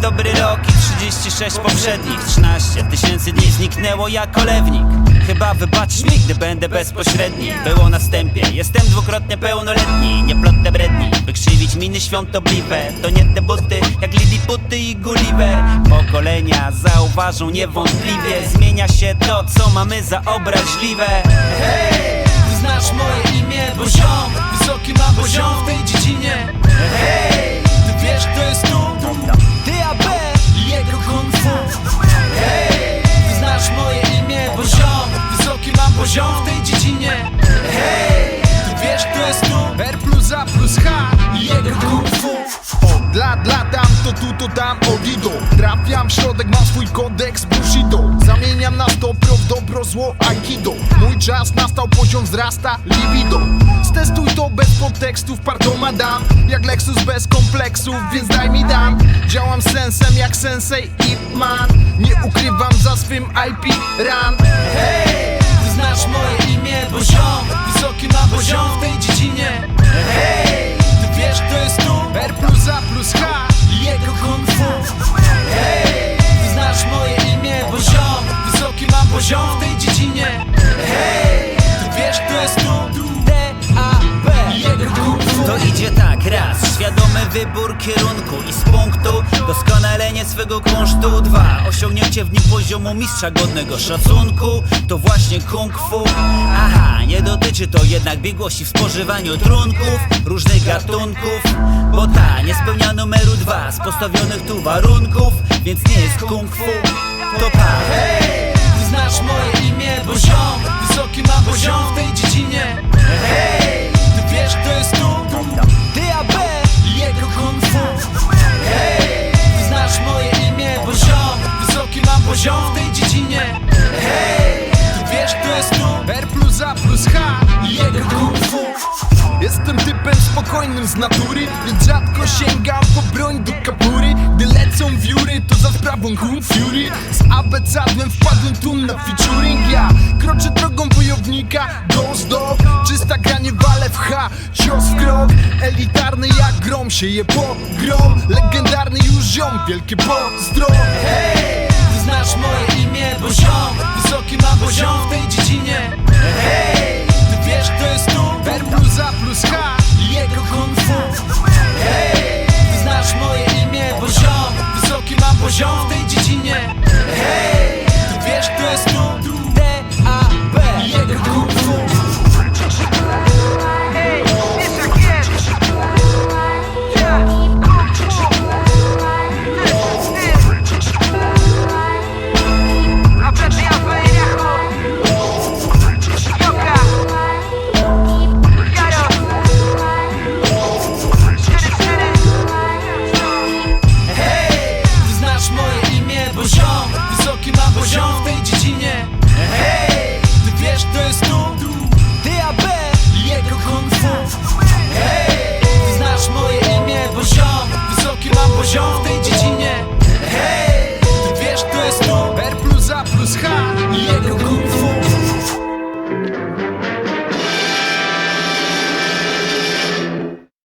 Dobry rok i 36 poprzednich. 13 tysięcy dni zniknęło jak olewnik Chyba wybaczysz mi, gdy będę bezpośredni. Było na wstępie, jestem dwukrotnie pełnoletni. Nie plotne bredni, wykrzywić miny świątobliwe. To nie te buty, jak Liliputy i Gulliver. Pokolenia zauważą niewątpliwie. Zmienia się to, co mamy za obraźliwe. Hej, znasz moje imię, tu to tam odido Trafiam w środek, mam swój kodeks Bushido. Zamieniam na dobro w dobro zło Aikido. Mój czas nastał, poziom wzrasta Libido. Stestuj to bez podtekstów, parto madam. Jak Lexus bez kompleksów, więc daj mi dam. Działam sensem jak sensei i man Nie ukrywam za swym IP run. Hej, ty znasz moje imię, bo ziom. Wysoki mam poziom swego kunsztu Dwa, osiągnięcie w nim poziomu mistrza godnego szacunku. To właśnie kung fu. Aha, nie dotyczy to jednak biegłości w spożywaniu trunków Różnych gatunków. Bo ta nie spełnia numeru dwa z postawionych tu warunków Więc nie jest kung fu. To pa. Hej, znasz moje imię, bo ziom Wysoki mam poziom za plus H jego Jestem typem spokojnym z natury Więc rzadko sięgam po broń do kapury. Gdy lecą wióry to za sprawą kung fury. Z abecadłem wpadłem tu na featuring. Ja kroczę drogą wojownika Ghost dog. Czysta gra nie wale w H Cios w krok. Elitarny jak grom sieje pogrom Legendarny już ziom Wielkie pozdro. Hej! Ty znasz moje imię, bo ziom. Wysoki mam poziom w tej dziedzinie.